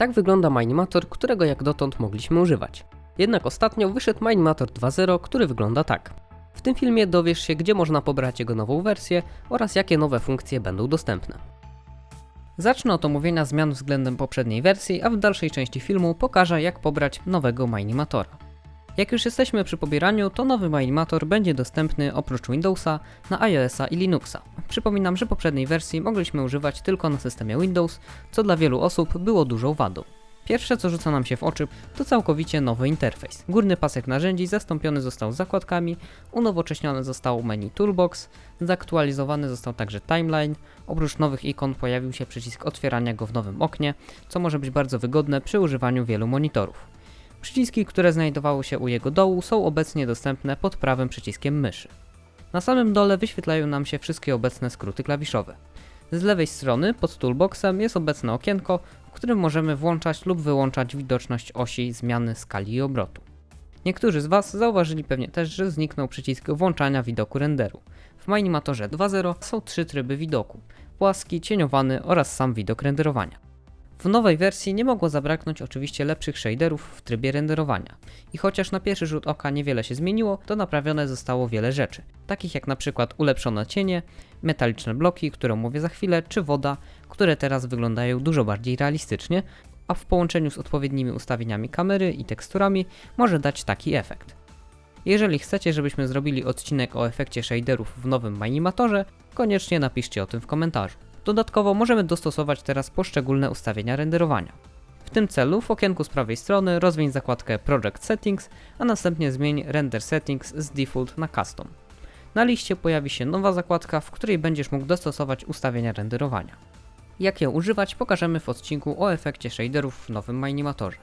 Tak wygląda Minimator, którego jak dotąd mogliśmy używać. Jednak ostatnio wyszedł Minimator 2.0, który wygląda tak. W tym filmie dowiesz się, gdzie można pobrać jego nową wersję oraz jakie nowe funkcje będą dostępne. Zacznę od omówienia zmian względem poprzedniej wersji, a w dalszej części filmu pokażę, jak pobrać nowego Minimatora. Jak już jesteśmy przy pobieraniu, to nowy Minimator będzie dostępny oprócz Windowsa na iOSa i Linuxa. Przypominam, że poprzedniej wersji mogliśmy używać tylko na systemie Windows, co dla wielu osób było dużą wadą. Pierwsze co rzuca nam się w oczy to całkowicie nowy interfejs. Górny pasek narzędzi zastąpiony został zakładkami, unowocześnione zostało menu Toolbox, zaktualizowany został także timeline, oprócz nowych ikon pojawił się przycisk otwierania go w nowym oknie, co może być bardzo wygodne przy używaniu wielu monitorów. Przyciski, które znajdowały się u jego dołu są obecnie dostępne pod prawym przyciskiem myszy. Na samym dole wyświetlają nam się wszystkie obecne skróty klawiszowe. Z lewej strony pod toolboxem jest obecne okienko, w którym możemy włączać lub wyłączać widoczność osi zmiany skali i obrotu. Niektórzy z Was zauważyli pewnie też, że zniknął przycisk włączania widoku renderu. W Minimatorze 2.0 są trzy tryby widoku: płaski, cieniowany oraz sam widok renderowania. W nowej wersji nie mogło zabraknąć oczywiście lepszych shaderów w trybie renderowania. I chociaż na pierwszy rzut oka niewiele się zmieniło, to naprawione zostało wiele rzeczy, takich jak na przykład ulepszone cienie, metaliczne bloki, które omówię za chwilę, czy woda, które teraz wyglądają dużo bardziej realistycznie, a w połączeniu z odpowiednimi ustawieniami kamery i teksturami może dać taki efekt. Jeżeli chcecie, żebyśmy zrobili odcinek o efekcie shaderów w nowym Minimatorze, koniecznie napiszcie o tym w komentarzu. Dodatkowo możemy dostosować teraz poszczególne ustawienia renderowania. W tym celu w okienku z prawej strony rozwiń zakładkę Project Settings, a następnie zmień Render Settings z Default na Custom. Na liście pojawi się nowa zakładka, w której będziesz mógł dostosować ustawienia renderowania. Jak je używać pokażemy w odcinku o efekcie shaderów w nowym Minimatorze.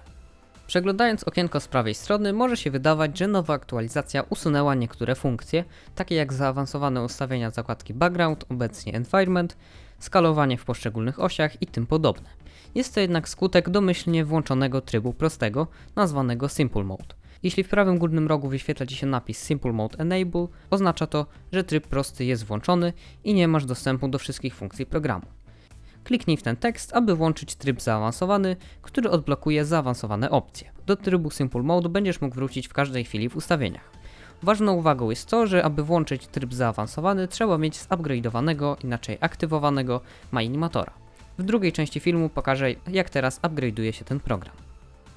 Przeglądając okienko z prawej strony może się wydawać, że nowa aktualizacja usunęła niektóre funkcje, takie jak zaawansowane ustawienia zakładki Background, obecnie Environment, skalowanie w poszczególnych osiach i tym podobne. Jest to jednak skutek domyślnie włączonego trybu prostego, nazwanego Simple Mode. Jeśli w prawym górnym rogu wyświetla Ci się napis Simple Mode Enable, oznacza to, że tryb prosty jest włączony i nie masz dostępu do wszystkich funkcji programu. Kliknij w ten tekst, aby włączyć tryb zaawansowany, który odblokuje zaawansowane opcje. Do trybu Simple Mode będziesz mógł wrócić w każdej chwili w ustawieniach. Ważną uwagą jest to, że aby włączyć tryb zaawansowany, trzeba mieć zupgrade'owanego, inaczej aktywowanego Minimatora. W drugiej części filmu pokażę, jak teraz upgrade'uje się ten program.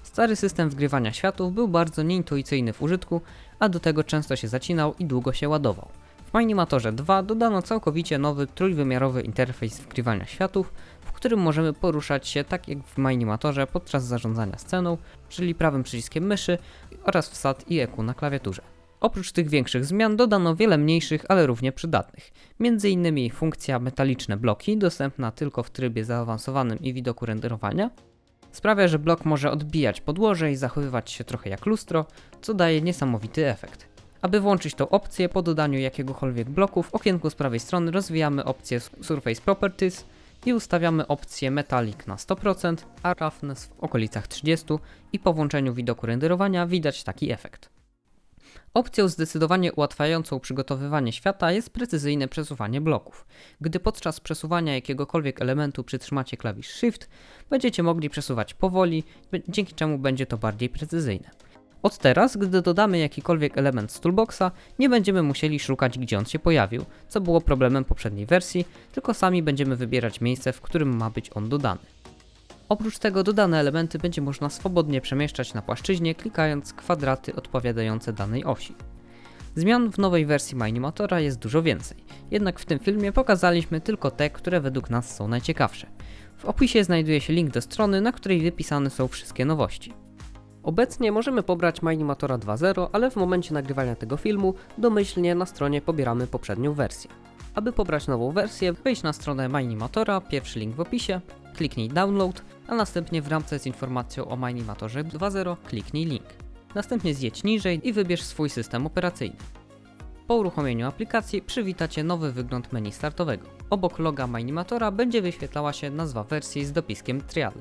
Stary system wgrywania światów był bardzo nieintuicyjny w użytku, a do tego często się zacinał i długo się ładował. W Minimatorze 2 dodano całkowicie nowy trójwymiarowy interfejs wgrywania światów, w którym możemy poruszać się tak jak w Minimatorze podczas zarządzania sceną, czyli prawym przyciskiem myszy oraz wsad i EQ na klawiaturze. Oprócz tych większych zmian dodano wiele mniejszych, ale równie przydatnych. Między innymi funkcja metaliczne bloki, dostępna tylko w trybie zaawansowanym i widoku renderowania, sprawia, że blok może odbijać podłoże i zachowywać się trochę jak lustro, co daje niesamowity efekt. Aby włączyć tą opcję po dodaniu jakiegokolwiek bloku, w okienku z prawej strony rozwijamy opcję Surface Properties i ustawiamy opcję Metallic na 100%, a Roughness w okolicach 30% i po włączeniu widoku renderowania widać taki efekt. Opcją zdecydowanie ułatwiającą przygotowywanie świata jest precyzyjne przesuwanie bloków. Gdy podczas przesuwania jakiegokolwiek elementu przytrzymacie klawisz Shift, będziecie mogli przesuwać powoli, dzięki czemu będzie to bardziej precyzyjne. Od teraz, gdy dodamy jakikolwiek element z toolboxa, nie będziemy musieli szukać gdzie on się pojawił, co było problemem poprzedniej wersji, tylko sami będziemy wybierać miejsce, w którym ma być on dodany. Oprócz tego dodane elementy będzie można swobodnie przemieszczać na płaszczyźnie, klikając kwadraty odpowiadające danej osi. Zmian w nowej wersji Minimatora jest dużo więcej, jednak w tym filmie pokazaliśmy tylko te, które według nas są najciekawsze. W opisie znajduje się link do strony, na której wypisane są wszystkie nowości. Obecnie możemy pobrać Minimatora 2.0, ale w momencie nagrywania tego filmu domyślnie na stronie pobieramy poprzednią wersję. Aby pobrać nową wersję, wejdź na stronę Minimatora, pierwszy link w opisie, kliknij download, a następnie w ramce z informacją o Minimatorze 2.0 kliknij link. Następnie zjedź niżej i wybierz swój system operacyjny. Po uruchomieniu aplikacji przywita Cię nowy wygląd menu startowego. Obok loga Minimatora będzie wyświetlała się nazwa wersji z dopiskiem Trial.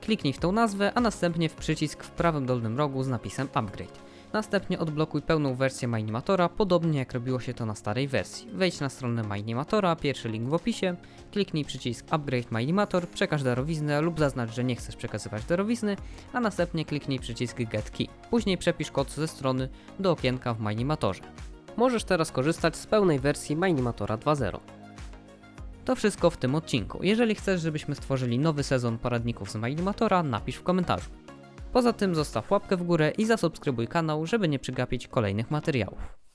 Kliknij w tą nazwę, a następnie w przycisk w prawym dolnym rogu z napisem Upgrade. Następnie odblokuj pełną wersję MyAnimatora, podobnie jak robiło się to na starej wersji. Wejdź na stronę MyAnimatora, pierwszy link w opisie, kliknij przycisk Upgrade MyAnimator, przekaż darowiznę lub zaznacz, że nie chcesz przekazywać darowizny, a następnie kliknij przycisk Get Key. Później przepisz kod ze strony do okienka w MyAnimatorze. Możesz teraz korzystać z pełnej wersji MyAnimatora 2.0. To wszystko w tym odcinku. Jeżeli chcesz, żebyśmy stworzyli nowy sezon poradników z MyAnimatora, napisz w komentarzu. Poza tym zostaw łapkę w górę i zasubskrybuj kanał, żeby nie przegapić kolejnych materiałów.